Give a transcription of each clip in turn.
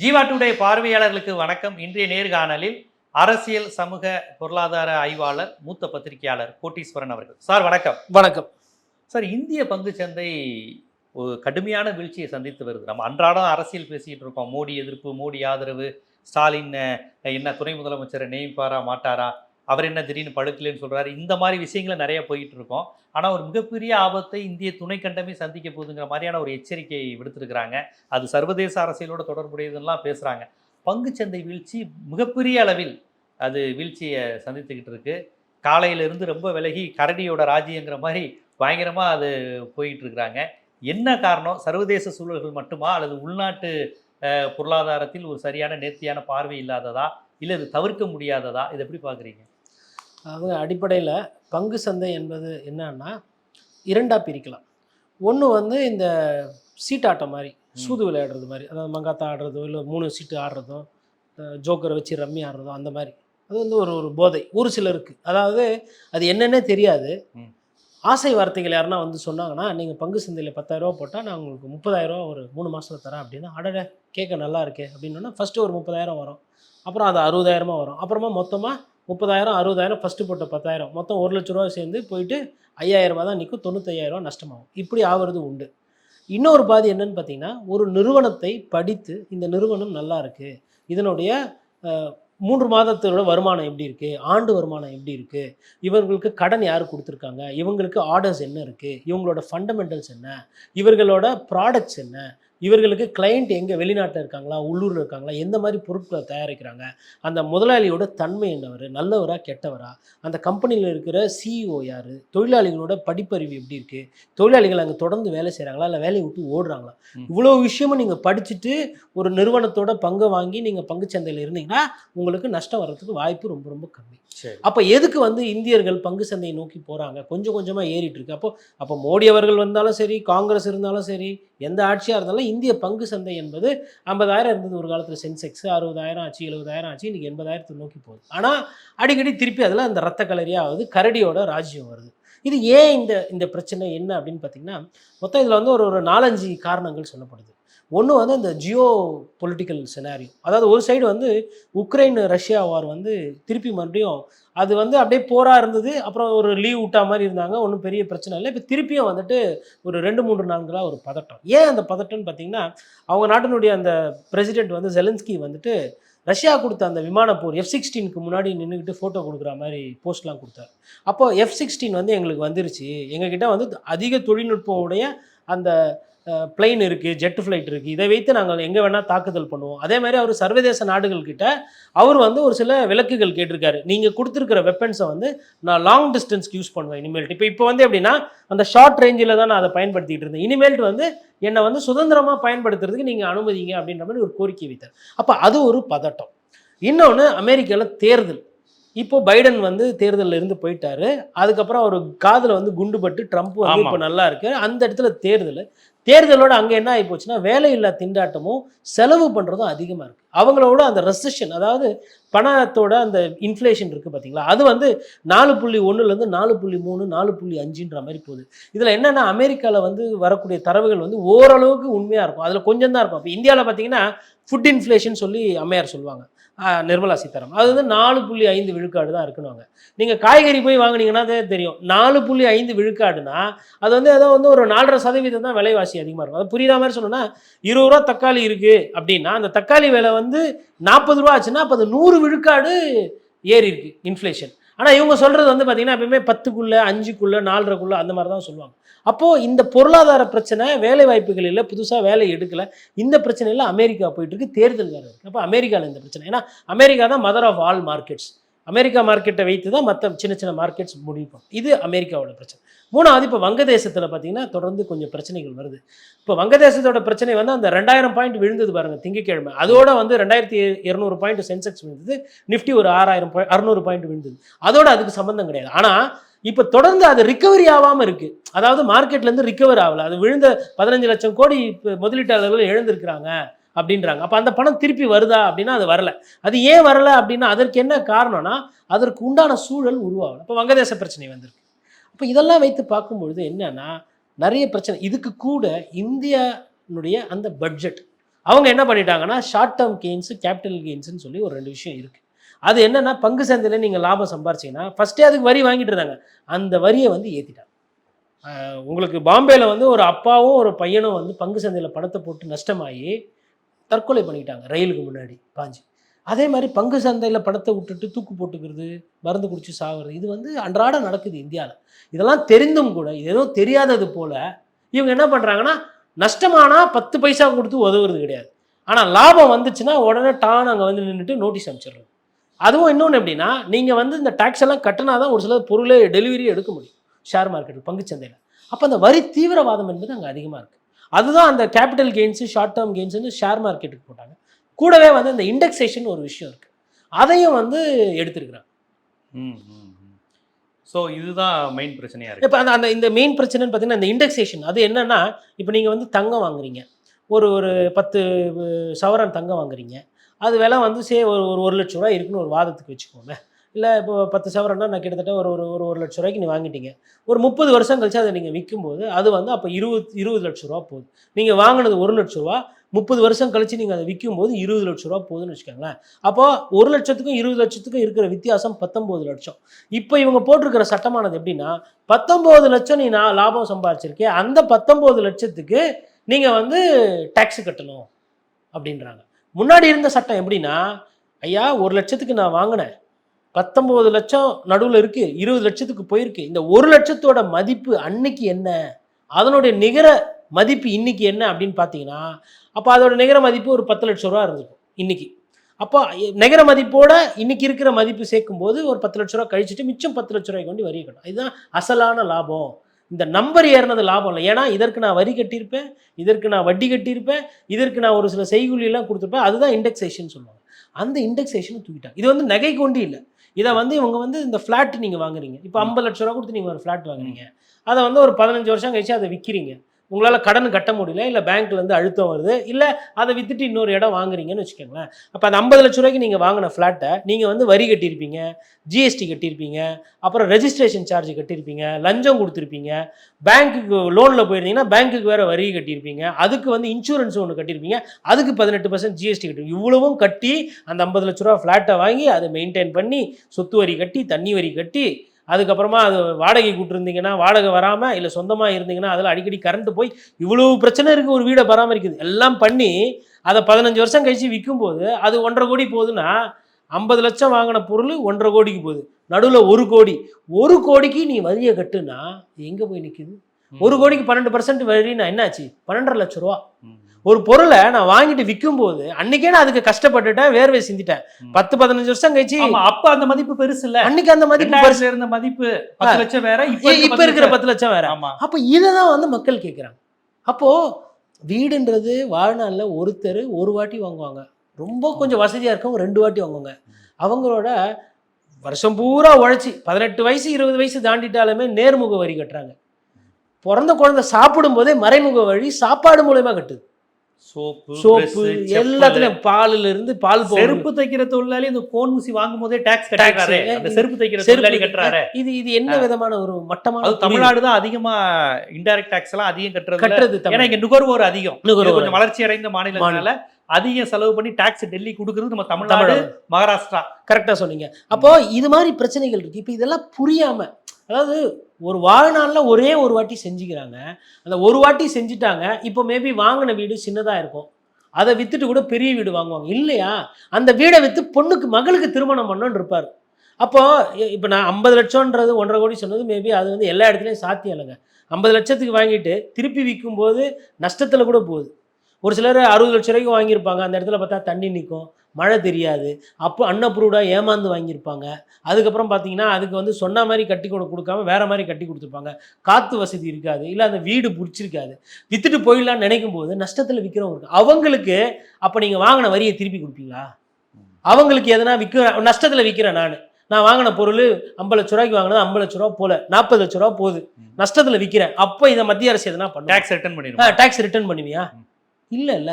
Jeeva today பார்வையாளர்களுக்கு வணக்கம். இன்றைய நேர்காணலில் அரசியல் சமூக பொருளாதார ஆய்வாளர் மூத்த பத்திரிகையாளர் கோட்டீஸ்வரன் அவர்கள். சார் வணக்கம். வணக்கம். சார் இந்திய பங்குச் சந்தை ஒரு கடுமையான வீழ்ச்சியை சந்தித்து வருது. நம்ம அன்றாடம் அரசியல் பேசிக்கிட்டு இருக்கோம். மோடி எதிர்ப்பு மோடி ஆதரவு ஸ்டாலின் என்ன துணை முதலமைச்சரை நியமிப்பாரா மாட்டாரா? அவர் என்ன திடீர்னு படுக்கலைன்னு சொல்கிறாரு இந்த மாதிரி விஷயங்களை நிறைய போயிட்டு இருக்கோம் ஆனால் ஒரு மிகப்பெரிய ஆபத்தை இந்திய துணைக்கண்டமே சந்திக்க போகுதுங்கிற மாதிரியான ஒரு எச்சரிக்கை விடுத்திருக்கிறாங்க. அது சர்வதேச அரசியலோட தொடர்புடையதெல்லாம் பேசுகிறாங்க பங்குச்சந்தை வீழ்ச்சி மிகப்பெரிய அளவில் அது வீழ்ச்சியை சந்தித்துக்கிட்டு இருக்கு. காலையிலிருந்து ரொம்ப விலகி கரடியோட ராஜ்யங்கிற மாதிரி பயங்கரமாக அது போயிட்டு இருக்கிறாங்க என்ன காரணம்? சர்வதேச சூழல்கள் மட்டுமா? அல்லது உள்நாட்டு பொருளாதாரத்தில் ஒரு சரியான நேர்த்தியான பார்வை இல்லாததா? இல்லை இது தவிர்க்க முடியாததா? இதை எப்படி பார்க்குறீங்க? அதாவது அடிப்படையில் பங்கு சந்தை என்பது என்னன்னா இரண்டாக பிரிக்கலாம். ஒன்று வந்து இந்த சீட்டாட்டம் மாதிரி சூது விளையாடுறது மாதிரி அதாவது மங்காத்தா ஆடுறதோ இல்லை மூணு சீட்டு ஆடுறதோ ஜோக்கரை வச்சு ரம்மி ஆடுறதோ அந்த மாதிரி. அது வந்து ஒரு ஒரு போதை ஒரு சிலருக்கு. அதாவது அது என்னன்னே தெரியாது. ஆசை வார்த்தைகள் யாருன்னா வந்து சொன்னாங்கன்னா நீங்கள் பங்கு சந்தையில் பத்தாயிரரூவா போட்டால் நான் உங்களுக்கு முப்பதாயிரரூவா ஒரு மூணு மாதத்தில் தரேன் அப்படின்னா அடட கேட்க நல்லா இருக்கே அப்படின்னா ஃபஸ்ட்டு ஒரு முப்பதாயிரம் வரும். அப்புறம் அது அறுபதாயிரமா வரும். அப்புறமா மொத்தமாக முப்பதாயிரம் அறுபதாயிரம் ஃபஸ்ட்டு போட்ட பத்தாயிரம். மொத்தம் ஒரு லட்ச ரூபா சேர்ந்து போயிட்டு ஐயாயிரம் ரூபாய் தான் நிற்கும் தொண்ணூத்தையாயிரம் நஷ்டமாகும். இப்படி ஆகிறது உண்டு. இன்னொரு பாதி என்னன்னு பார்த்தீங்கன்னா ஒரு நிறுவனத்தை படித்து இந்த நிறுவனம் நல்லா இருக்குது இதனுடைய மூன்று மாதத்தோட வருமானம் எப்படி இருக்குது ஆண்டு வருமானம் எப்படி இருக்குது இவர்களுக்கு கடன் யார் கொடுத்துருக்காங்க? இவங்களுக்கு ஆர்டர்ஸ் என்ன இருக்குது இவங்களோட ஃபண்டமெண்டல்ஸ் என்ன? இவர்களோட ப்ராடக்ட்ஸ் என்ன? இவர்களுக்கு கிளையண்ட் எங்கே வெளிநாட்டில் இருக்காங்களா உள்ளூரில் இருக்காங்களா எந்த மாதிரி பொருட்களை தயாரிக்கிறாங்க அந்த முதலாளியோட தன்மை என்னவர் நல்லவரா கெட்டவரா அந்த கம்பெனியில் இருக்கிற சிஇஓ யார் தொழிலாளிகளோட படிப்பறிவு எப்படி இருக்குது தொழிலாளிகள் அங்கே தொடர்ந்து வேலை செய்கிறாங்களா இல்லை வேலையை விட்டு ஓடுறாங்களா. இவ்வளோ விஷயமும் நீங்கள் படிச்சுட்டு ஒரு நிறுவனத்தோட பங்கை வாங்கி நீங்கள் பங்குச்சந்தையில் இருந்தீங்கன்னா உங்களுக்கு நஷ்டம் வர்றதுக்கு வாய்ப்பு ரொம்ப ரொம்ப கம்மி. அப்போ எதுக்கு வந்து இந்தியர்கள் பங்கு சந்தையை நோக்கி போகிறாங்க கொஞ்சம் கொஞ்சமாக ஏறிட்டு இருக்கு. அப்போ அப்போ மோடி அவர்கள் வந்தாலும் சரி காங்கிரஸ் இருந்தாலும் சரி எந்த ஆட்சியாக இருந்தாலும் இந்திய பங்கு சந்தை என்பது ஐம்பதாயிரம் இருந்தது ஒரு காலத்தில் சென்செக்ஸ் அறுபதாயிரம் ஆச்சு எழுபதாயிரம் ஆச்சு இன்றைக்கி எண்பதாயிரத்தை நோக்கி போகுது. ஆனால் அடிக்கடி திருப்பி அதில் அந்த ரத்த கலரியாவது கரடியோட ராஜ்யம் வருது. இது ஏன் இந்த இந்த பிரச்சனை என்ன அப்படின்னு பார்த்தீங்கன்னா மொத்தம் இதில் வந்து ஒரு ஒரு நாலஞ்சு காரணங்கள் சொல்லப்படுது. ஒன்று வந்து இந்த ஜியோ பொலிட்டிக்கல் செனாரியோ அதாவது ஒரு சைடு வந்து உக்ரைன் ரஷ்யா வார் வந்து திருப்பி மறுபடியும் அது வந்து அப்படியே போராக இருந்தது. அப்புறம் ஒரு லீவ் விட்டா மாதிரி இருந்தாங்க. ஒன்றும் பெரிய பிரச்சனை இல்லை. இப்போ திருப்பியும் வந்துட்டு ஒரு ரெண்டு மூன்று நான்களாக ஒரு பதட்டம். ஏன் அந்த பதட்டம்னு பார்த்தீங்கன்னா அவங்க நாட்டினுடைய அந்த பிரசிடென்ட் வந்து ஜெலன்ஸ்கி வந்துட்டு ரஷ்யா கொடுத்த அந்த விமான போர் எஃப் சிக்ஸ்டீனுக்கு முன்னாடி நின்றுக்கிட்டு ஃபோட்டோ கொடுக்குற மாதிரி போஸ்ட்லாம் கொடுத்தாரு. அப்போ எஃப் சிக்ஸ்டீன் வந்து எங்களுக்கு வந்துருச்சு. எங்ககிட்ட வந்து அதிக தொழில்நுட்பம் உடைய அந்த பிளைன் இருக்குது ஜெட் ஃப்ளைட் இருக்குது இதை வைத்து நாங்கள் எங்கே வேணால் தாக்குதல் பண்ணுவோம். அதே மாதிரி அவர் சர்வதேச நாடுகள் கிட்ட அவர் வந்து ஒரு சில விலக்குகள் கேட்டிருக்காரு. நீங்கள் கொடுத்துருக்கிற வெப்பன்ஸை வந்து நான் லாங் டிஸ்டன்ஸ்க்கு யூஸ் பண்ணுவேன் இனிமேல்ட்டு. இப்போ இப்போ வந்து எப்படின்னா அந்த ஷார்ட் ரேஞ்சில் தான் நான் அதை பயன்படுத்திட்டு இருந்தேன். இனிமேல்ட்டு வந்து என்னை வந்து சுதந்திரமாக பயன்படுத்துறதுக்கு நீங்கள் அனுமதிங்க அப்படின்ற மாதிரி ஒரு கோரிக்கை வைத்தார். அப்போ அது ஒரு பதட்டம். இன்னொன்று அமெரிக்காவில் தேர்தல். இப்போ பைடன் வந்து தேர்தலில் இருந்து போயிட்டாரு. அதுக்கப்புறம் அவர் காதில் வந்து குண்டுபட்டு ட்ரம்ப் வந்து. இப்போ நல்லா இருக்கு அந்த இடத்துல தேர்தல் தேர்தலோட அங்கே என்ன ஆகி போச்சுன்னா வேலையில்லா திண்டாட்டமும் செலவு பண்ணுறதும் அதிகமாக இருக்குது அவங்களோட அந்த ரெசஷன் அதாவது பணத்தோட அந்த இன்ஃப்ளேஷன் இருக்குது பார்த்தீங்களா அது வந்து நாலு புள்ளி ஒன்றுலேருந்து நாலு புள்ளி மூணு நாலு புள்ளி அஞ்சுன்ற மாதிரி போகுது. இதில் என்னென்னா அமெரிக்காவில் வந்து வரக்கூடிய தரவுகள் வந்து ஓரளவுக்கு உண்மையாக இருக்கும். அதில் கொஞ்சம் தான் இருக்கும். அப்போ இந்தியாவில் பார்த்தீங்கன்னா ஃபுட் இன்ஃப்ளேஷன் சொல்லி அம்மையார் சொல்லுவாங்க. நிர்மலா சீதாராமன். அது வந்து நாலு புள்ளி ஐந்து விழுக்காடு தான் இருக்குன்னு நீங்கள் காய்கறி போய் வாங்குனீங்கன்னா தெரியும். நாலு புள்ளி ஐந்து விழுக்காடுனா அது வந்து ஏதோ வந்து ஒரு நாலரை சதவீதம் தான் விலைவாசி அதிகமாக இருக்கும். அது புரியுற மாதிரி சொல்லணும்னா இருபது ரூபா தக்காளி இருக்குது அப்படின்னா அந்த தக்காளி விலை வந்து நாற்பது ரூபா ஆச்சுன்னா அப்போ அது நூறு விழுக்காடு ஏறி இருக்கு. இன்ஃப்ளேஷன். ஆனால் இவங்க சொல்கிறது வந்து பார்த்திங்கன்னா எப்பயுமே பத்துக்குள்ளே அஞ்சுக்குள்ளே நாலரைக்குள்ளே அந்த மாதிரி தான் சொல்லுவாங்க. அப்போது இந்த பொருளாதார பிரச்சனை வேலை வாய்ப்புகள் இல்லை புதுசாக வேலை எடுக்கலை. இந்த பிரச்சனையில் அமெரிக்கா போயிட்டுருக்கு தேர்தல் வேறு இருக்குது அப்போ அமெரிக்காவில் இந்த பிரச்சனை. ஏன்னா அமெரிக்கா தான் mother of all markets America மார்க்கெட்டை வைத்து தான் மற்ற சின்ன சின்ன மார்க்கெட்ஸ் முடிப்போம் இது அமெரிக்காவோட பிரச்சனை. மூணாவது இப்போ வங்கதேசத்தில் பார்த்தீங்கன்னா தொடர்ந்து கொஞ்சம் பிரச்சனைகள் வருது. இப்போ வங்கதேசத்தோட பிரச்சனை வந்து அந்த ரெண்டாயிரம் பாயிண்ட் விழுந்தது பாருங்கள் திங்கக்கிழமை அதோட வந்து ரெண்டாயிரத்தி இரநூறு பாயிண்ட் சென்செக்ஸ் விழுந்தது நிஃப்டி ஒரு ஆறாயிரம் பாய் அறுநூறு பாயிண்ட் விழுந்தது. அதோட அதுக்கு சம்மந்தம் கிடையாது. ஆனால் இப்போ தொடர்ந்து அது ரிக்கவரி ஆகாமல் இருக்குது அதாவது மார்க்கெட்லேருந்து ரிக்கவர் ஆகலை. அது விழுந்த பதினஞ்சு லட்சம் கோடி இப்போ முதலீட்டாளர்கள் எழுந்திருக்கிறாங்க. அப்படின்றாங்க. அப்போ அந்த பணம் திருப்பி வருதா அப்படின்னா அது வரல. அது ஏன் வரல அப்படின்னா அதற்கு என்ன காரணம்னா அதற்கு உண்டான சூழல் உருவாகணும். இப்போ வங்கதேச பிரச்சனை வந்திருக்கு. அப்போ இதெல்லாம் வைத்து பார்க்கும்பொழுது என்னன்னா நிறைய பிரச்சனை. இதுக்கு கூட இந்தியானுடைய அந்த பட்ஜெட் அவங்க என்ன பண்ணிட்டாங்கன்னா ஷார்ட் டேர்ம் கெயின்ஸு கேபிட்டல் கெயின்ஸ்னு சொல்லி ஒரு ரெண்டு விஷயம் இருக்குது அது என்னென்னா பங்கு சந்தையில் நீங்கள் லாபம் சம்பாரிச்சிங்கன்னா ஃபஸ்ட்டே அதுக்கு வரி வாங்கிட்டு இருந்தாங்க. அந்த வரியை வந்து ஏற்றிட்டாங்க உங்களுக்கு பாம்பேல வந்து ஒரு அப்பாவும் ஒரு பையனும் வந்து பங்கு சந்தையில் பணத்தை போட்டு நஷ்டமாகி தற்கொலை பண்ணிக்கிட்டாங்க ரயிலுக்கு முன்னாடி பாஞ்சு. அதே மாதிரி பங்கு சந்தையில் பணத்தை விட்டுட்டு தூக்கு போட்டுக்கிறது மருந்து குடிச்சு சாகுறது இது வந்து அன்றாட நடக்குது இந்தியாவில் இதெல்லாம் தெரிந்தும் கூட இது ஏதோ தெரியாதது போல இவங்க என்ன பண்ணுறாங்கன்னா நஷ்டமானால் பத்து பைசா கொடுத்து உதவுறது கிடையாது. ஆனால் லாபம் வந்துச்சுன்னா உடனே டான் அங்கே வந்து நின்றுட்டு நோட்டீஸ் அனுப்பிச்சிடுறது. அதுவும் இன்னொன்று எப்படின்னா நீங்கள் வந்து இந்த டேக்ஸ் எல்லாம் கட்டினா தான் ஒரு சில பொருளே டெலிவரி எடுக்க முடியும் ஷேர் மார்க்கெட் பங்குச்சந்தையில் அப்போ அந்த வரி தீவிரவாதம் என்பது அங்கே அதிகமாக இருக்குது அதுதான் அந்த கேபிட்டல் கெயின்ஸு ஷார்ட் டேர்ம் கெயின்ஸ்னு ஷேர் மார்க்கெட்டுக்கு போட்டாங்க. கூடவே வந்து இந்த இண்டெக்ஸேஷன் ஒரு விஷயம் இருக்குது அதையும் வந்து எடுத்திருக்கிறாங்க. ஸோ இதுதான் மெயின் பிரச்சனையா இருக்கு. இப்போ அந்த அந்த இந்த மெயின் பிரச்சனைன்னு பார்த்தீங்கன்னா இந்த இண்டெக்ஸேஷன் அது என்னன்னா இப்போ நீங்கள் வந்து தங்கம் வாங்குறீங்க. ஒரு ஒரு பத்து சவரன் தங்கம் வாங்குறீங்க. அது விலை வந்து சே ஒரு ஒரு ஒரு லட்ச ரூபா இருக்குன்னு ஒரு வாதத்துக்கு வச்சுக்கோங்க. இல்லை இப்போ பத்து சவரன்னா நான் கிட்டத்தட்ட ஒரு ஒரு ஒரு ஒரு லட்ச ரூபாய்க்கு நீ வாங்கிட்டீங்க. ஒரு முப்பது வருஷம் கழிச்சு அதை நீங்கள் விற்கும்போது அது வந்து அப்போ இருபது இருபது லட்ச ரூபா போகுது. நீங்கள் வாங்கினது ஒரு லட்ச ரூபா முப்பது வருஷம் கழிச்சு நீங்கள் அதை விற்கும்போது இருபது லட்ச ரூபா போகுதுன்னு வச்சுக்கோங்களேன். அப்போ ஒரு லட்சத்துக்கும் இருபது லட்சத்துக்கும் இருக்கிற வித்தியாசம் பத்தொம்போது லட்சம். இப்போ இவங்க போட்டிருக்கிற சட்டமானது எப்படின்னா பத்தொம்போது லட்சம் நீ நான் லாபம் சம்பாதிச்சிருக்கே அந்த பத்தொம்போது லட்சத்துக்கு நீங்கள் வந்து டேக்ஸ் கட்டணும் அப்படின்றாங்க. முன்னாடி இருந்த சட்டம் எப்படின்னா ஐயா ஒரு லட்சத்துக்கு நான் வாங்கினேன். பத்தொம்போது லட்சம் நடுவில் இருக்கு இருபது லட்சத்துக்கு போயிருக்கு. இந்த ஒரு லட்சத்தோட மதிப்பு அன்னைக்கு என்ன? அதனுடைய நிகர மதிப்பு இன்னைக்கு என்ன அப்படின்னு பார்த்தீங்கன்னா அப்போ அதோட நிகர மதிப்பு ஒரு பத்து லட்ச ரூபா இருந்திருக்கும் இன்னைக்கு. அப்போ நிகர மதிப்போட இன்னைக்கு இருக்கிற மதிப்பு சேர்க்கும்போது ஒரு பத்து லட்ச ரூபா கழிச்சிட்டு மிச்சம் பத்து லட்ச ரூபாய்க்கு கொண்டு வரி கட்டணும். இதுதான் அசலான லாபம். இந்த நம்பர் ஏறினது லாபம் இல்லை. ஏன்னா இதற்கு நான் வரி கட்டியிருப்பேன் இதற்கு நான் வட்டி கட்டியிருப்பேன் இதற்கு நான் ஒரு சில செய்கூலியெல்லாம் கொடுத்துருப்பேன். அதுதான் இண்டெக்ஸேஷன் சொல்லுவாங்க. அந்த இண்டெக்ஸேஷனை தூக்கிட்டாங்க. இது வந்து நகை கொண்டு இல்லை. இதை வந்து இவங்க வந்து இந்த ஃப்ளாட் நீங்கள் வாங்குறீங்க. இப்போ ஐம்பது லட்ச ரூபா கொடுத்து நீங்கள் ஒரு ஃப்ளாட் வாங்குறீங்க. அதை வந்து ஒரு பதினஞ்சு வருஷம் கழிச்சு அதை விற்கிறீங்க உங்களால் கடன் கட்ட முடியல இல்லை பேங்க்லேருந்து அழுத்தம் வருது இல்லை அதை வித்துட்டு இன்னொரு இடம் வாங்குறீங்கன்னு வச்சுக்கோங்களேன். அப்போ அந்த ஐம்பது லட்ச ரூபாய்க்கு நீங்கள் வாங்கின ஃப்ளாட்டை நீங்கள் வந்து வரி கட்டியிருப்பீங்க ஜிஎஸ்டி கட்டியிருப்பீங்க அப்புறம் ரெஜிஸ்ட்ரேஷன் சார்ஜ் கட்டியிருப்பீங்க லஞ்சம் கொடுத்துருப்பீங்க பேங்க்குக்கு லோனில் போயிருந்தீங்கன்னா பேங்க்குக்கு வேறு வரி கட்டியிருப்பீங்க அதுக்கு வந்து இன்சூரன்ஸ் ஒன்று கட்டியிருப்பீங்க அதுக்கு பதினெட்டு பர்சன்ட் ஜிஎஸ்டி கட்டி இவ்வளவும் கட்டி அந்த ஐம்பது லட்ச ரூபா ஃப்ளாட்டை வாங்கி அதை மெயின்டைன் பண்ணி சொத்து வரி கட்டி தண்ணி வரி கட்டி அதுக்கப்புறமா அது வாடகை கூட்டிருந்தீங்கன்னா வாடகை வராமல் இல்லை சொந்தமாக இருந்தீங்கன்னா அதில் அடிக்கடி கரண்ட் போய் இவ்வளவு பிரச்சனை இருக்குது ஒரு வீடை பராமரிக்குது. எல்லாம் பண்ணி அதை பதினஞ்சு வருஷம் கழிச்சு விற்கும்போது அது ஒன்றரை கோடி போகுதுன்னா ஐம்பது லட்சம் வாங்கின பொருள் ஒன்றரை கோடிக்கு போகுது. நடுவில் ஒரு கோடி. ஒரு கோடிக்கு நீ வரியை கட்டுனா எங்கே போய் நிற்குது ஒரு கோடிக்கு பன்னெண்டு பர்சன்ட் வரினா என்னாச்சு? பன்னெண்டரை லட்ச ரூபா. ஒரு பொருளை நான் வாங்கிட்டு விற்கும்போது அன்னைக்கே நான் அதுக்கு கஷ்டப்பட்டுட்டேன் வேர்வை சிந்திட்டேன். பத்து பதினஞ்சு வருஷம் கழிச்சு அப்ப அந்த மதிப்பு பெருசு இல்ல. அன்னைக்கு அந்த மதிப்பு பெருசு. இருந்த மதிப்பு பத்து லட்சம் வேற இப்ப இருக்கிற பத்து லட்சம் வேற. ஆமா. அப்போ இதை தான் வந்து மக்கள் கேட்குறாங்க அப்போ வீடுன்றது வாழ்நாளில் ஒருத்தர் ஒரு வாட்டி வாங்குவாங்க. ரொம்ப கொஞ்சம் வசதியாக இருக்கவங்க ரெண்டு வாட்டி வாங்குவாங்க. அவங்களோட வருஷம் பூரா உழைச்சி பதினெட்டு வயசு இருபது வயசு தாண்டிட்டாலுமே நேர்முக வரி கட்டுறாங்க. பிறந்த குழந்தை சாப்பிடும் போதே மறைமுக வழி சாப்பாடு மூலயமா கட்டுது. Soap soap. எல்லாத்துலயும் பாலுல இருந்து பால் செருப்பு தைக்கிற தொழிலாளி இந்த கோன் ஊசி வாங்கும் போதே டாக்ஸ் கட்டுறாரு செருப்பு தைக்கிற தொழிலாளி கட்டுறாரு. இது இது என்ன விதமான ஒரு மட்டமான? தமிழ்நாடு தான் அதிகமா இன்டைரக்ட் டாக்ஸ் எல்லாம் அதிகம் கட்டுறது கட்டுறது ஏன்னா. இங்க நுகர்வோர் அதிகம். நுகர்வோர். கொஞ்சம் வளர்ச்சி அடைந்த மாநிலங்களால அதிகம் செலவு பண்ணி டாக்ஸ் டெல்லி கொடுக்கறது நம்ம தமிழ்நாடு மகாராஷ்டிரா. கரெக்டாக சொன்னீங்க. அப்போ இது மாதிரி பிரச்சனைகள் இருக்கு. இப்போ இதெல்லாம் புரியாம அதாவது ஒரு வாழ்நாளில் ஒரே ஒரு வாட்டி செஞ்சுக்கிறாங்க. அந்த ஒரு வாட்டி செஞ்சுட்டாங்க. இப்போ மேபி வாங்கின வீடு சின்னதாக இருக்கும். அதை விற்றுட்டு கூட பெரிய வீடு வாங்குவாங்க. இல்லையா? அந்த வீடை விற்று பொண்ணுக்கு மகளுக்கு திருமணம் பண்ணோன்னு இருப்பார். அப்போது இப்போ நான் ஐம்பது லட்சம்ன்றது ஒன்றரை கோடி சொன்னது மேபி அது வந்து எல்லா இடத்துலையும் சாத்தியம் இல்லைங்க. ஐம்பது லட்சத்துக்கு வாங்கிட்டு திருப்பி விற்கும்போது நஷ்டத்தில் கூட போகுது. ஒரு சிலர் அறுபது லட்ச ரூபாய்க்கு வாங்கியிருப்பாங்க. அந்த இடத்துல பார்த்தா தண்ணி நிற்கும் மழை தெரியாது. அப்போ அன்னப்ரூவ்டாக ஏமாந்து வாங்கியிருப்பாங்க. அதுக்கப்புறம் பார்த்தீங்கன்னா அதுக்கு வந்து சொன்ன மாதிரி கட்டி கொடு கொடுக்காம வேற மாதிரி கட்டி கொடுத்துருப்பாங்க. காற்று வசதி இருக்காது. இல்லை அந்த வீடு பிடிச்சிருக்காது. வித்துட்டு போயிடலாம்னு நினைக்கும் போது நஷ்டத்தில் விற்கிறவங்க இருக்கு. அவங்களுக்கு அப்போ நீங்கள் வாங்கின வரியை திருப்பி கொடுப்பீங்களா? அவங்களுக்கு எதனா விற்க நஷ்டத்தில் விற்கிறேன் நான். நான் வாங்கின பொருள் ஐம்பது லட்ச ரூபாய்க்கு வாங்கினது ஐம்பது லட்ச ரூபா போல. நாற்பது லட்ச ரூபா போகுது. நஷ்டத்தில் விற்கிறேன் அப்போ இதை மத்திய அரசு எதனா பண்ணும்? டாக்ஸ் ரிட்டர்ன் பண்ணிடுவோம் டாக்ஸ் ரிட்டர்ன் பண்ணுவியா. இல்ல இல்ல.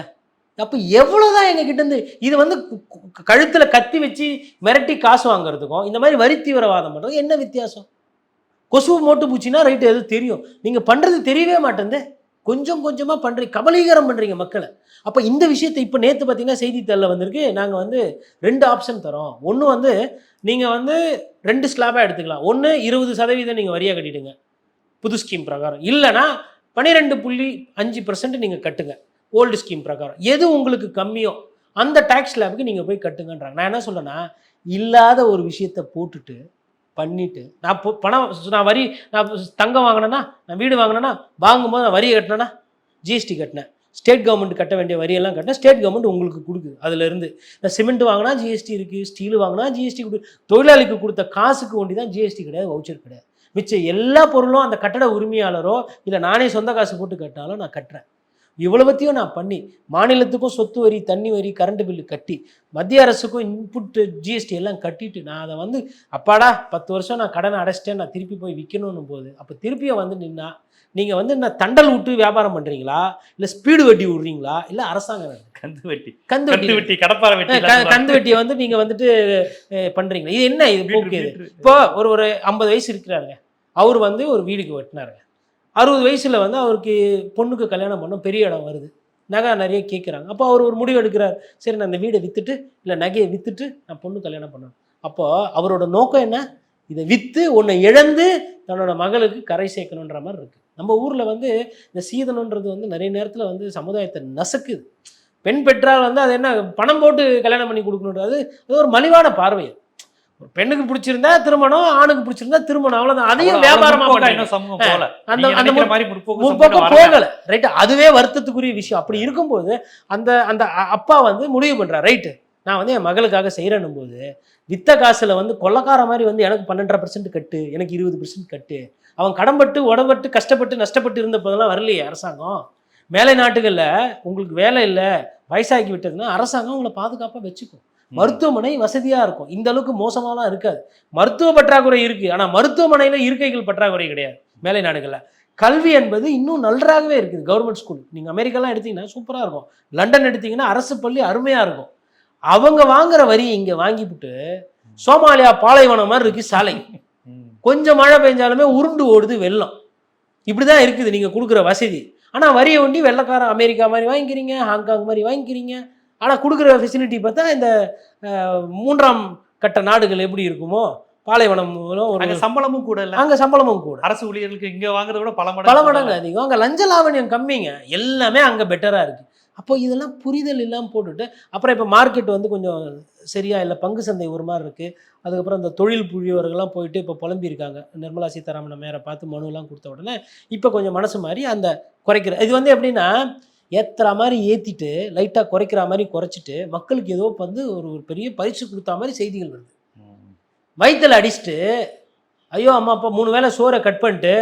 அப்போ எவ்வளோதான் எங்க இருந்து இது வந்து கழுத்தில் கத்தி வச்சு மிரட்டி காசு வாங்குறதுக்கும் இந்த மாதிரி வரி தீவிரவாதம் பண்ணுறதுக்கும் என்ன வித்தியாசம்? கொசு மோட்டு பூச்சின்னா ரைட்டு எதுவும் தெரியும். நீங்கள் பண்ணுறது தெரியவே மாட்டேங்குது கொஞ்சம் கொஞ்சமாக பண்ணுறீங்க கபலீகரம் பண்ணுறீங்க மக்களை. அப்போ இந்த விஷயத்தை இப்போ நேற்று பார்த்தீங்கன்னா செய்தித்தாளில் வந்திருக்கு. நாங்கள் வந்து ரெண்டு ஆப்ஷன் தரோம். ஒன்று வந்து நீங்கள் வந்து ரெண்டு ஸ்லாபாக எடுத்துக்கலாம். ஒன்று இருபது சதவீதம் நீங்கள் வரியாக கட்டிடுங்க. புது ஸ்கீம் பிரகாரம். இல்லைன்னா பன்னிரெண்டு புள்ளி அஞ்சு பர்சன்ட் நீங்கள் கட்டுங்க. ஓல்டு ஸ்கீம் பிரகாரம். எது உங்களுக்கு கம்மியோ அந்த டேக்ஸ் ஸ்லாபுக்கு நீங்கள் போய் கட்டுங்கன்றாங்க. நான் என்ன சொல்லேன்னா இல்லாத ஒரு விஷயத்தை போட்டுட்டு பண்ணிட்டு நான் பணம் நான் வரி நான் தங்கம் வாங்கினேன்னா நான் வீடு வாங்கினேன்னா வாங்கும்போது நான் வரியை கட்டினேன்னா ஜிஎஸ்டி கட்டினேன். ஸ்டேட் கவர்மெண்ட் கட்ட வேண்டிய வரியெல்லாம் கட்டினேன். ஸ்டேட் கவர்மெண்ட் உங்களுக்கு கொடுக்குது. அதுலேருந்து நான் சிமெண்ட் வாங்கினா ஜிஎஸ்டி இருக்குது ஸ்டீல் வாங்கினா ஜிஎஸ்டி கொடு தொழிலாளிக்கு கொடுத்த காசுக்கு ஒண்டி தான் ஜிஎஸ்டி கிடையாது வவுச்சர் கிடையாது. மிச்சம் எல்லா பொருளும் அந்த கட்டட உரிமையாளரோ இல்லை நானே சொந்த காசு போட்டு கட்டினாலும் நான் கட்டுறேன். இவ்வளவுத்தையும் நான் பண்ணி மாநிலத்துக்கும் சொத்து வரி தண்ணி வரி கரண்ட் பில்லு கட்டி மத்திய அரசுக்கும் இன்புட் ஜிஎஸ்டி எல்லாம் கட்டிட்டு நான் அதை வந்து அப்பாடா பத்து வருஷம் நான் கடனை அடைச்சிட்டேன் நான் திருப்பி போய் விற்கணும்னு போது அப்போ திருப்பியும் வந்து நின்னா நீங்கள் வந்து என்ன தண்டல் விட்டு வியாபாரம் பண்ணுறீங்களா இல்லை ஸ்பீடு வட்டி விடுறீங்களா? இல்லை அரசாங்கம் கந்து வெட்டி. கந்து வட்டி. வெட்டி கடப்பார வெட்டி கந்து வட்டியை வந்து நீங்கள் வந்துட்டு அஹ், பண்றீங்களா? இது என்ன இது போக்கு இப்போ ஒரு ஒரு ஐம்பது வயசு இருக்கிறாருங்க. அவர் வந்து ஒரு வீடுக்கு வெட்டினாருங்க. அறுபது வயசில் வந்து அவருக்கு பொண்ணுக்கு கல்யாணம் பண்ண பெரிய இடம் வருது. நகை நிறைய கேட்குறாங்க அப்போ அவர் ஒரு முடிவு எடுக்கிறார். சரி நான் இந்த வீடை விற்றுட்டு இல்லை நகையை விற்றுட்டு நான் பொண்ணு கல்யாணம் பண்ணணும். அப்போது அவரோட நோக்கம் என்ன? இதை விற்று உன்னை இழந்து தன்னோட மகளுக்கு கரை சேர்க்கணுன்ற மாதிரி இருக்குது நம்ம ஊரில் வந்து இந்த சீதனன்றது வந்து நிறைய நேரத்தில் வந்து சமுதாயத்தை நசுக்குது. பெண் பெற்றால் வந்து அது என்ன? பணம் போட்டு கல்யாணம் பண்ணி கொடுக்கணுன்றது. அது ஒரு மலிவான பார்வை அது. ஒரு பெண்ணுக்கு பிடிச்சிருந்தா திருமணம் ஆணுக்கு பிடிச்சிருந்தா திருமணம் அவ்வளவுதான். அதையும் வியாபாரமா அந்த அந்த முற்போக்கம். போகல. ரைட் அதுவே வருத்தத்துக்குரிய விஷயம். அப்படி இருக்கும்போது அந்த அந்த அப்பா வந்து முடிவு பண்றார். ரைட்டு நான் வந்து என் மகளுக்காக செய்கிறேன்னும் போது வித்த காசுல வந்து கொள்ளக்கார மாதிரி வந்து எனக்கு பன்னெண்டரை பர்சன்ட் கட்டு எனக்கு இருபது பர்சன்ட் கட்டு. அவன் கடன்பட்டு உடம்பட்டு கஷ்டப்பட்டு நஷ்டப்பட்டு இருந்த போதெல்லாம் வரலையே அரசாங்கம். மேலை நாட்டுகள்ல உங்களுக்கு வேலை இல்லை வயசாக்கி விட்டதுன்னா அரசாங்கம் உங்களை பாதுகாப்பாக வச்சுக்கும். மருத்துவமனை வசதியா இருக்கும். இந்த அளவுக்கு மோசமாலாம் இருக்காது. மருத்துவ பற்றாக்குறை இருக்கு. ஆனா மருத்துவமனையில இருக்கைகள் பற்றாக்குறை கிடையாது. மேலை நாடுகள்ல. கல்வி என்பது இன்னும் நன்றாகவே இருக்குது. Government school. நீங்க அமெரிக்காலாம் எடுத்தீங்கன்னா சூப்பரா இருக்கும். லண்டன் எடுத்தீங்கன்னா அரசு பள்ளி அருமையா இருக்கும். அவங்க வாங்குற வரி இங்க வாங்கிவிட்டு சோமாலியா பாலைவனம் மாதிரி இருக்கு சாலை. கொஞ்சம் மழை பெஞ்சாலுமே உருண்டு ஓடுது வெள்ளம். இப்படிதான் இருக்குது. நீங்க கொடுக்குற வசதி. ஆனா வரியை ஒண்டி வெள்ளக்கார அமெரிக்கா மாதிரி வாங்கிக்கிறீங்க ஹாங்காங் மாதிரி வாங்கிக்கிறீங்க. ஆனா கொடுக்குற ஃபெசிலிட்டி பார்த்தா இந்த மூன்றாம் கட்ட நாடுகள் எப்படி இருக்குமோ பாலைவனம் அங்க சம்பளமும் கூட இல்ல. அங்க சம்பளமும் கூட. அரசு ஊழியர்களுக்கு இங்க வாங்குறத விட பல பல மடங்கு மடங்கு அதிகம். அங்க லஞ்ச லாவணியம் கம்மிங்க. எல்லாமே அங்க பெட்டரா இருக்கு. அப்போ இதெல்லாம் புரிதல் இல்லாமல் போட்டுட்டு அப்புறம் இப்போ மார்க்கெட் வந்து கொஞ்சம் சரியா இல்லை பங்கு சந்தை ஒரு மாதிரி இருக்கு. அதுக்கப்புறம் இந்த தொழில் புழியவர்கள்லாம் போயிட்டு இப்போ புலம்பியிருக்காங்க நிர்மலா சீதாராமன் மேரை பார்த்து மனுலாம் கொடுத்த உடனே இப்போ கொஞ்சம் மனசு மாதிரி அந்த குறைக்கிற இது வந்து எப்படின்னா ஏத்துற மாதிரி ஏற்றிட்டு லைட்டாக குறைக்கிற மாதிரி குறைச்சிட்டு மக்களுக்கு ஏதோ வந்து ஒரு ஒரு பெரிய பரிசு கொடுத்தா மாதிரி செய்திகள் வருது. ம். வயித்துல அடிச்சுட்டு ஐயோ அம்மா அப்பா மூணு வேளை சோறை கட் பண்ணிட்டு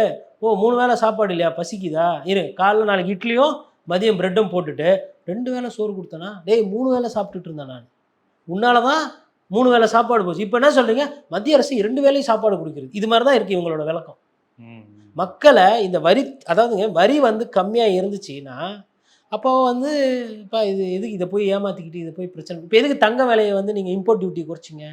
ஓ மூணு வேளை சாப்பாடு இல்லையா பசிக்குதா? இரு காலைல நாளைக்கு இட்லியும் மதியம் பிரெட்டும் போட்டுட்டு ரெண்டு வேளை சோறு கொடுத்தனா டேய் மூணு வேளை சாப்பிட்டுட்டு இருந்தேன் நான். உன்னால தான் மூணு வேளை சாப்பாடு போச்சு. இப்போ என்ன சொல்றீங்க? மத்திய அரசு இரண்டு வேளையும் சாப்பாடு கொடுக்குறது. இது மாதிரி தான் இருக்கு இவங்களோட விளக்கம். மக்களை இந்த வரி அதாவதுங்க வரி வந்து கம்மியாக இருந்துச்சுன்னா அப்போ வந்து இப்போ இது எதுக்கு இதை போய் ஏமாற்றிக்கிட்டு இதை போய் பிரச்சனை இப்போ எதுக்கு தங்க விலையை வந்து நீங்கள் இம்போர்ட் டியூட்டி குறைச்சிங்க?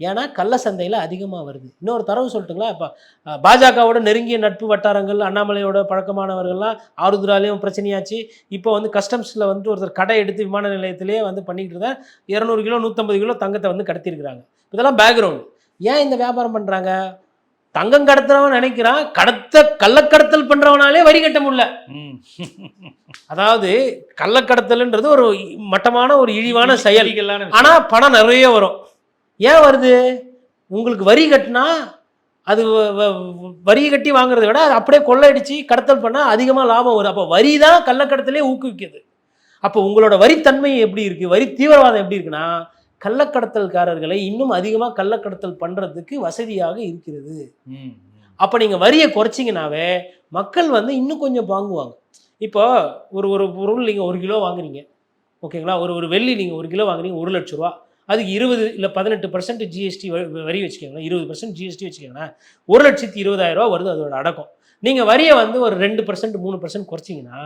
ஏன்னா கள்ள சந்தையில் அதிகமாக வருது. இன்னொரு தரவு சொல்லட்டுங்களா? இப்போ பாஜகவோட நெருங்கிய நட்பு வட்டாரங்கள் அண்ணாமலையோட பழக்கமானவர்கள்லாம் ஆறுதுராலையும் பிரச்சனையாச்சு. இப்போ வந்து கஸ்டம்ஸில் வந்து ஒருத்தர் கடை எடுத்து விமான நிலையத்திலேயே வந்து பண்ணிக்கிட்டு இருந்தா இரநூறு கிலோ நூற்றம்பது கிலோ தங்கத்தை வந்து கடத்தியிருக்கிறாங்க. இதெல்லாம் பேக்ரவுண்ட் ஏன் இந்த வியாபாரம் பண்ணுறாங்க தங்கம் கடத்துறவன் நினைக்கிறான் கடத்த கள்ளக்கடத்தல் பண்றவனாலே வரி கட்ட முடியல. அதாவது கள்ளக்கடத்தல்ன்றது ஒரு மட்டமான ஒரு இழிவான செயல். ஆனா பணம் நிறைய வரும். ஏன் வருது? உங்களுக்கு வரி கட்டினா அது வரி கட்டி வாங்குறதை விட அது அப்படியே கொள்ளையடிச்சு கடத்தல் பண்ணா அதிகமா லாபம் வரும். அப்போ வரி தான் கள்ளக்கடத்தலே ஊக்குவிக்குது அப்போ உங்களோட வரித்தன்மை எப்படி இருக்கு? வரி தீவிரவாதம் எப்படி இருக்குன்னா கள்ளக்கடத்தல்காரர்களை இன்னும் அதிகமா கள்ளக்கடத்தல் பண்றதுக்கு வசதியாக இருக்கிறது. அப்போ நீங்கள் வரியை குறைச்சிங்கனாவே மக்கள் வந்து இன்னும் கொஞ்சம் வாங்குவாங்க. இப்போ ஒரு ஒரு பொருள் நீங்கள் ஒரு கிலோ வாங்குறீங்க. ஓகேங்களா? ஒரு ஒரு வெள்ளி நீங்கள் ஒரு கிலோ வாங்குறீங்க ஒரு லட்ச ரூபா. அதுக்கு இருபது இல்லை பதினெட்டு பர்சன்ட் ஜிஎஸ்டி வரி வச்சுக்கோங்களேன். இருபது பர்சன்ட் ஜிஎஸ்டி வச்சுக்கோங்களேன். ஒரு லட்சத்தி இருபதாயிரம் ரூபா வருது அதோட அடக்கம். நீங்கள் வரியை வந்து ஒரு ரெண்டு பர்சன்ட் மூணு பர்சன்ட் குறைச்சிங்கன்னா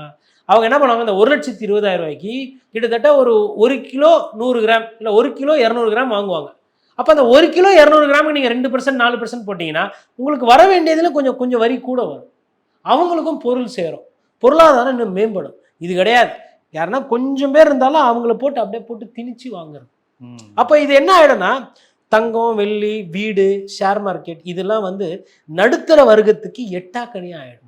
அவங்க என்ன பண்ணுவாங்க? இந்த ஒரு லட்சத்தி இருபதாயிரம் ரூபாய்க்கு கிட்டத்தட்ட ஒரு ஒரு கிலோ நூறு கிராம் இல்லை ஒரு கிலோ இரநூறு கிராம் வாங்குவாங்க. அப்போ அந்த ஒரு கிலோ இரநூறு கிராமுக்கு நீங்கள் ரெண்டு பர்சன்ட் நாலு பர்சன்ட் போட்டிங்கன்னா உங்களுக்கு வர வேண்டியதில் கொஞ்சம் கொஞ்சம் வரி கூட வரும். அவங்களுக்கும் பொருள் சேரும். பொருளாதாரம் இன்னும் மேம்படும். இது கிடையாது. யாருன்னா கொஞ்சம் பேர் இருந்தாலும் அவங்கள போட்டு அப்படியே போட்டு திணிச்சு வாங்குறது. ம். அப்போ இது என்ன ஆயிடும்னா தங்கம் வெள்ளி வீடு ஷேர் மார்க்கெட் இதெல்லாம் வந்து நடுத்தர வர்க்கத்துக்கு எட்டாக்கணியாக ஆயிடும். ம்.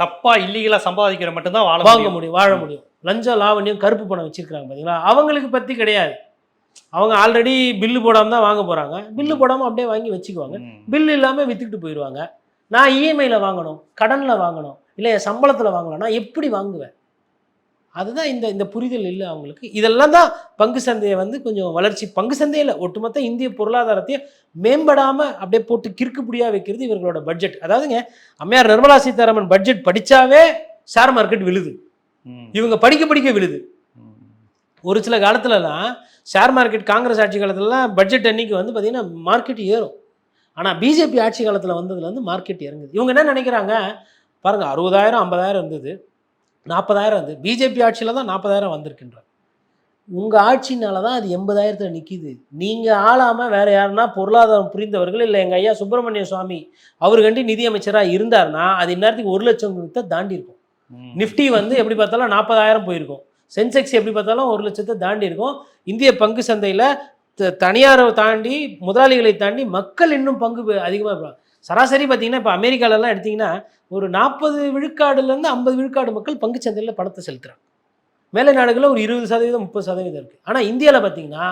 தப்பா இல்லீகலா சம்பாதிக்கிற மட்டும்தான் வாழ வாங்க முடியும். வாழ முடியும். லஞ்சம் லாவண்யம் கருப்பு பணம் வச்சிருக்காங்க பார்த்தீங்களா அவங்களுக்கு பற்றி கிடையாது. அவங்க ஆல்ரெடி பில்லு போடாமல் தான் வாங்க போகிறாங்க பில்லு போடாமல் அப்படியே வாங்கி வச்சுக்குவாங்க. ம். பில் இல்லாமல் வித்துக்கிட்டு போயிடுவாங்க. நான் இஎம்ஐல வாங்கணும் கடனில் வாங்கணும் இல்லை சம்பளத்தில் வாங்கணும் நான் எப்படி வாங்குவேன்? அதுதான் இந்த இந்த புரிதல் இல்லை அவங்களுக்கு. இதெல்லாம் தான் பங்கு சந்தையை வந்து கொஞ்சம் வளர்ச்சி பங்கு சந்தையில் ஒட்டுமொத்த இந்திய பொருளாதாரத்தையே மேம்படாமல் அப்படியே போட்டு கிறுக்குப்பிடியாக வைக்கிறது இவர்களோட பட்ஜெட் அதாவதுங்க அம்மையார் நிர்மலா சீதாராமன் பட்ஜெட் படிச்சாவே ஷேர் மார்க்கெட் விழுது. இவங்க படிக்க படிக்க விழுது. ஒரு சில காலத்துலலாம் ஷேர் மார்க்கெட் காங்கிரஸ் ஆட்சி காலத்துலலாம் பட்ஜெட் அன்னைக்கு வந்து பார்த்தீங்கன்னா மார்க்கெட் ஏறும். ஆனால் பிஜேபி ஆட்சி காலத்தில் வந்ததுல வந்து மார்க்கெட் இறங்குது. இவங்க என்ன நினைக்கிறாங்க? பாருங்கள் அறுபதாயிரம் ஐம்பதாயிரம் இருந்தது. நாற்பதாயிரம் இருந்தது பிஜேபி ஆட்சியில் தான் நாற்பதாயிரம் வந்திருக்கின்றார். உங்கள் ஆட்சினால தான் அது எண்பதாயிரத்தில் நிற்கிது நீங்கள் ஆளாமல் வேற யாருன்னா பொருளாதாரம் புரிந்தவர்கள் இல்லை எங்கள் ஐயா சுப்பிரமணிய சுவாமி அவர் கண்டி நிதியமைச்சராக இருந்தார்னா அது இந்நேரத்துக்கு ஒரு லட்சம் தான் தாண்டி இருக்கும். நிஃப்டி வந்து எப்படி பார்த்தாலும் நாற்பதாயிரம் போயிருக்கும். சென்செக்ஸ் எப்படி பார்த்தாலும் ஒரு லட்சத்தை தாண்டி இருக்கும் இந்திய பங்கு சந்தையில் தனியாரை தாண்டி முதலாளிகளை தாண்டி மக்கள் இன்னும் பங்கு அதிகமாக சராசரி பார்த்தீங்கன்னா இப்போ அமெரிக்காலலாம் எடுத்திங்கன்னா ஒரு நாற்பது விழுக்காடுலேருந்து ஐம்பது விழுக்காடு மக்கள் பங்கு சந்தையில் பணத்தை செலுத்துகிறாங்க மேலை நாடுகளில் ஒரு இருபது சதவீதம் முப்பது சதவீதம் இருக்குது ஆனால் இந்தியாவில் பார்த்தீங்கன்னா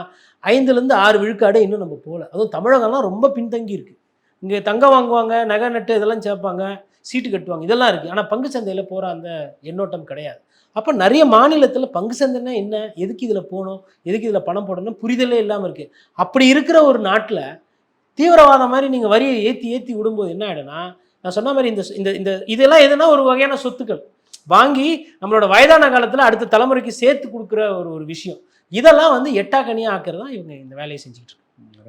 ஐந்துலேருந்து ஆறு விழுக்காடு இன்னும் நம்ம போகல. அதுவும் தமிழகம்லாம் ரொம்ப பின்தங்கி இருக்குது இங்கே தங்கம் வாங்குவாங்க நகை நட்டு இதெல்லாம் சேர்ப்பாங்க சீட்டு கட்டுவாங்க இதெல்லாம் இருக்குது ஆனால் பங்கு சந்தையில் போகிற அந்த எண்ணோட்டம் கிடையாது. அப்போ நிறைய மாநிலத்தில் பங்கு சந்தைன்னா என்ன? எதுக்கு இதில் போகணும்? எதுக்கு இதில் பணம் போடணும்? புரிதலே இல்லாமல் இருக்குது அப்படி இருக்கிற ஒரு நாட்டில் தீவிரவாதம் மாதிரி நீங்கள் வரியை ஏற்றி ஏற்றி விடும்போது என்ன ஆகிடும்னா நான் சொன்ன மாதிரி இந்த இந்த இந்த இதெல்லாம் எதுனா ஒரு வகையான சொத்துக்கள். வாங்கி நம்மளோட வயதான காலத்தில் அடுத்த தலைமுறைக்கு சேர்த்து கொடுக்குற ஒரு ஒரு விஷயம். இதெல்லாம் வந்து எட்டாக்கனியாக ஆக்கிறது தான் இவங்க இந்த வேலையை இருக்காங்க.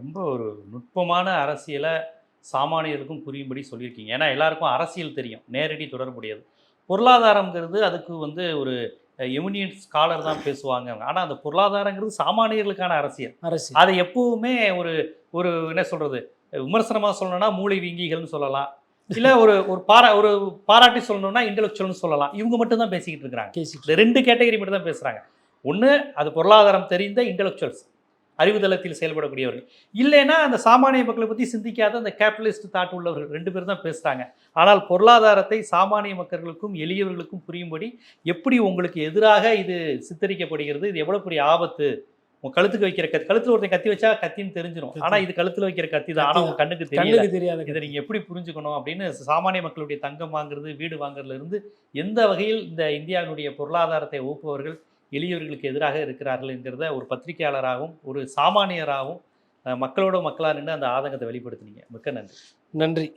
ரொம்ப ஒரு நுட்பமான அரசியலை சாமானியருக்கும் புரியும்படி சொல்லியிருக்கீங்க. ஏன்னா எல்லாருக்கும் அரசியல் தெரியும். நேரடி தொடர்புடையது பொருளாதாரங்கிறது அதுக்கு வந்து ஒரு எமினியன்ட் ஸ்காலர் தான் பேசுவாங்க. ஆனால் அந்த பொருளாதாரங்கிறது சாமானியர்களுக்கான அரசியல். அரசியல். அதை எப்பவுமே ஒரு ஒரு என்ன சொல்றது விமர்சனமாக சொல்லணும்னா மூளை வீங்கிகள்னு சொல்லலாம். இல்லை ஒரு ஒரு பாரா ஒரு பாராட்டி சொல்லணும்னா இன்டெலெக்சுவல்னு சொல்லலாம். இவங்க மட்டும் தான் பேசிக்கிட்டு இருக்கிறாங்க ரெண்டு கேட்டகரி மட்டும் தான் பேசுகிறாங்க ஒன்று அது பொருளாதாரம் தெரிந்த இன்டெலெக்சுவல்ஸ் அறிவுதளத்தில் செயல்படக்கூடியவர்கள். இல்லைன்னா அந்த சாமானிய மக்களை பற்றி சிந்திக்காத அந்த கேபிட்டலிஸ்ட் தாட் உள்ளவர்கள் ரெண்டு பேர் தான் பேசுகிறாங்க ஆனால் பொருளாதாரத்தை சாமானிய மக்களுக்கும் எளியவர்களுக்கும் புரியும்படி எப்படி உங்களுக்கு எதிராக இது சித்தரிக்கப்படுகிறது இது எவ்வளோ பெரிய ஆபத்து? உங்க கழுத்துக்கு வைக்கிற கத்தி கழுத்துல ஒருத்தன் கத்தி வச்சா கத்தின்னு தெரிஞ்சிடும் ஆனா இது கழுத்துல வைக்கிற கத்தி தான். ஆனா உங்க கண்ணுக்கு தெரியல. கண்ணுக்கு தெரியாத இதை நீங்க எப்படி புரிஞ்சுக்கணும் அப்படின்னு சாமானிய மக்களுடைய தங்கம் வாங்குறது வீடு வாங்குறதுல இருந்து எந்த வகையில் இந்த இந்தியாவினுடைய பொருளாதாரத்தை ஊக்குபவர்கள் எளியவர்களுக்கு எதிராக இருக்கிறார்கள் என்கிறத ஒரு பத்திரிகையாளராகவும் ஒரு சாமானியராகவும் மக்களோட மக்களா நின்று அந்த ஆதங்கத்தை வெளிப்படுத்தினீங்க. மிக்க நன்றி. நன்றி.